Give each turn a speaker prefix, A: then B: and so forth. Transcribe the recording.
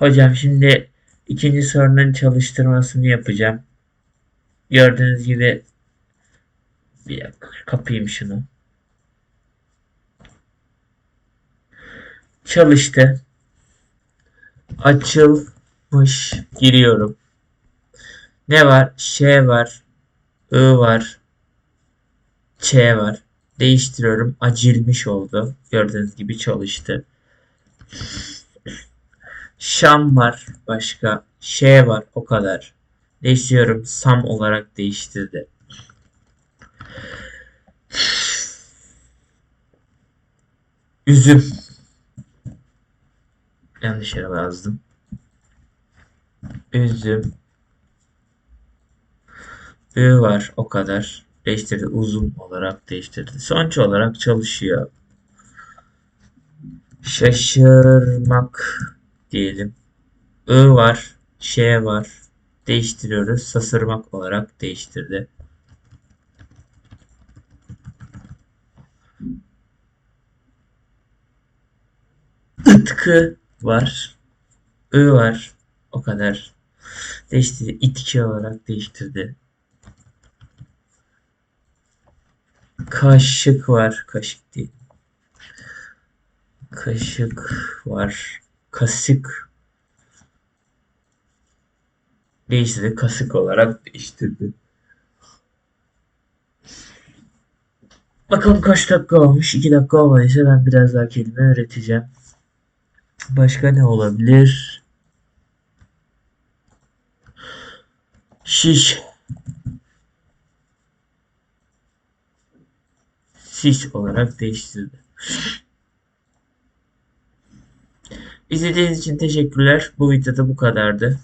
A: Hocam şimdi ikinci sorunun çalıştırmasını yapacağım. Gördüğünüz gibi bir kapayım şunu. Çalıştı. Açılmış. Giriyorum. Ne var? Ş var. I var. Ç var. Değiştiriyorum. Acilmiş oldu. Gördüğünüz gibi çalıştı. Şam var. Başka. Ş var. O kadar. Değiştiriyorum. Sam olarak değiştirdi. Üzüm. Yanlış yere yazdım. Üzüm. Ü var. O kadar. Değiştirdi. Uzun olarak değiştirdi. Sonuç olarak çalışıyor. Şaşırmak diyelim. I var. Ş var. Değiştiriyoruz. Sasırmak olarak değiştirdi. Itkı var. I var. O kadar. Değiştirdi. İtki olarak değiştirdi. Kaşık var. Kaşık değil. Kaşık var. Kasık. Değiştirdi. Kasık olarak değiştirdi. Bakalım kaç dakika olmuş. 2 dakika olmadıysa ben biraz daha kelime öğreteceğim. Başka ne olabilir? Şiş. Sis olarak değiştirdi. İzlediğiniz için teşekkürler. Bu videoda bu kadardı.